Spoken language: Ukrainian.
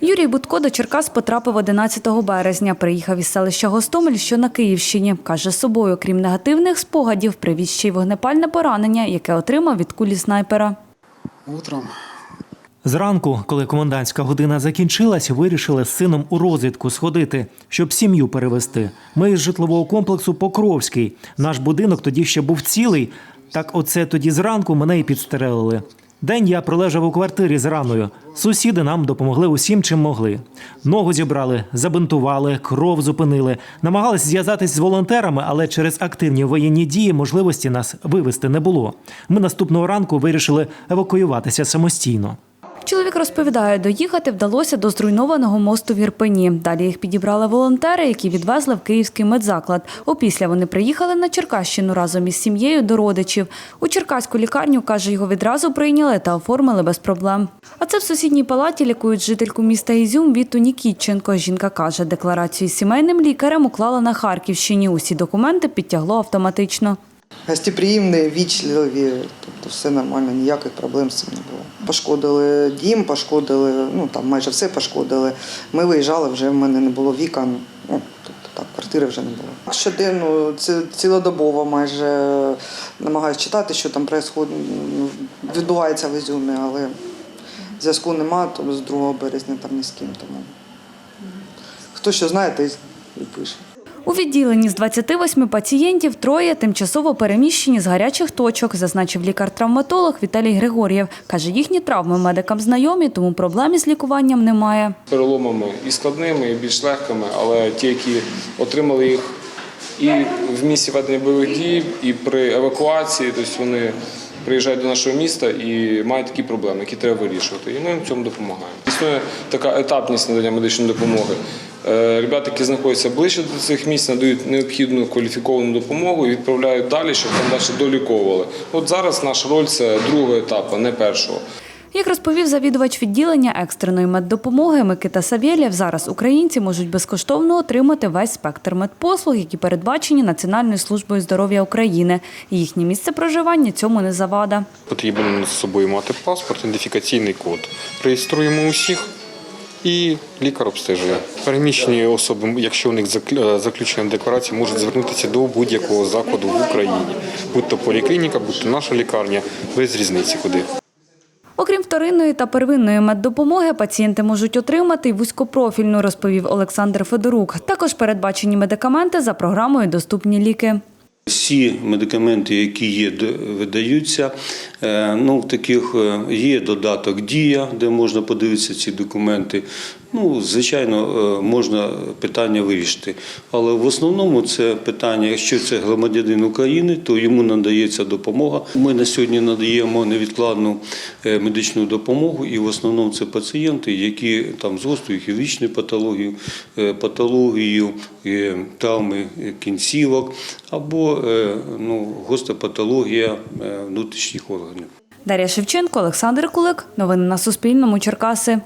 Юрій Будко до Черкас потрапив 11 березня. Приїхав із селища Гостомель, що на Київщині. Каже, з собою, крім негативних спогадів, привіз ще й вогнепальне поранення, яке отримав від кулі снайпера. Утром Зранку, коли комендантська година закінчилась, вирішили з сином у розвідку сходити, щоб сім'ю перевезти. Ми із житлового комплексу Покровський. Наш будинок тоді ще був цілий. Так оце тоді зранку мене і підстрелили. День я пролежав у квартирі з раною. Сусіди нам допомогли усім, чим могли. Ногу зібрали, забинтували, кров зупинили. Намагались зв'язатись з волонтерами, але через активні воєнні дії можливості нас вивезти не було. Ми наступного ранку вирішили евакуюватися самостійно. Чоловік розповідає, доїхати вдалося до зруйнованого мосту в Ірпені. Далі їх підібрали волонтери, які відвезли в київський медзаклад. Опісля вони приїхали на Черкащину разом із сім'єю до родичів. У черкаську лікарню, каже, його відразу прийняли та оформили без проблем. А це в сусідній палаті лікують жительку міста Ізюм Віту Нікітченко. Жінка каже, декларацію з сімейним лікарем уклала на Харківщині. Усі документи підтягло автоматично. Гостеприємні, вічливі, тобто все нормально, ніяких проблем з цим не було. Пошкодили дім, пошкодили, ну там майже все пошкодили. Ми виїжджали, вже в мене не було вікон, ну, тобто так, квартири вже не було. Щоденно, цілодобово майже намагаюся читати, що там відбувається в Ізюмі, але зв'язку нема, то з 2 березня там ні з ким. Тому хто що знає, той і пише. У відділенні з 28 пацієнтів троє тимчасово переміщені з гарячих точок, зазначив лікар-травматолог Віталій Григор'єв. Каже, їхні травми медикам знайомі, тому проблем із лікуванням немає. переломами і складними, і більш легкими, але ті, які отримали їх і в місці ведення бойових дій, і при евакуації, тобто вони приїжджають до нашого міста і мають такі проблеми, які треба вирішувати. І ми їм в цьому допомагаємо. Існує така етапність надання медичної допомоги. Е, Ребята, які знаходяться ближче до цих місць, надають необхідну кваліфіковану допомогу і відправляють далі, щоб там далі доліковували. От зараз наша роль це другого етапу, не першого. Як розповів завідувач відділення екстреної меддопомоги Микита Савєлєв, зараз українці можуть безкоштовно отримати весь спектр медпослуг, які передбачені Національною службою здоров'я України. Їхнє місце проживання цьому не завада. Потрібно з собою мати паспорт, ідентифікаційний код. Реєструємо усіх і лікар обстежує. Переміщені особи, якщо у них закл- заключена декларація, можуть звернутися до будь-якого закладу в Україні, будь то поліклініка, будь то наша лікарня, без різниці куди. Окрім вторинної та первинної меддопомоги, пацієнти можуть отримати й вузькопрофільну, розповів Олександр Федорук. Також передбачені медикаменти за програмою Доступні ліки. Всі медикаменти, які є, видаються. Е, Ну, таких е, є додаток Дія, де можна подивитися ці документи. Ну, звичайно, е, можна питання вирішити. Але в основному це питання, якщо це громадянин України, то йому надається допомога. Ми на сьогодні надаємо невідкладну е, медичну допомогу, і в основному це пацієнти, які там з гострою хірургічною патологією, е, патологією травми кінцівок або ну, гостра патологія внутрішніх органів. Дар'я Шевченко, Олександр Кулик. Новини на Суспільному. Черкаси.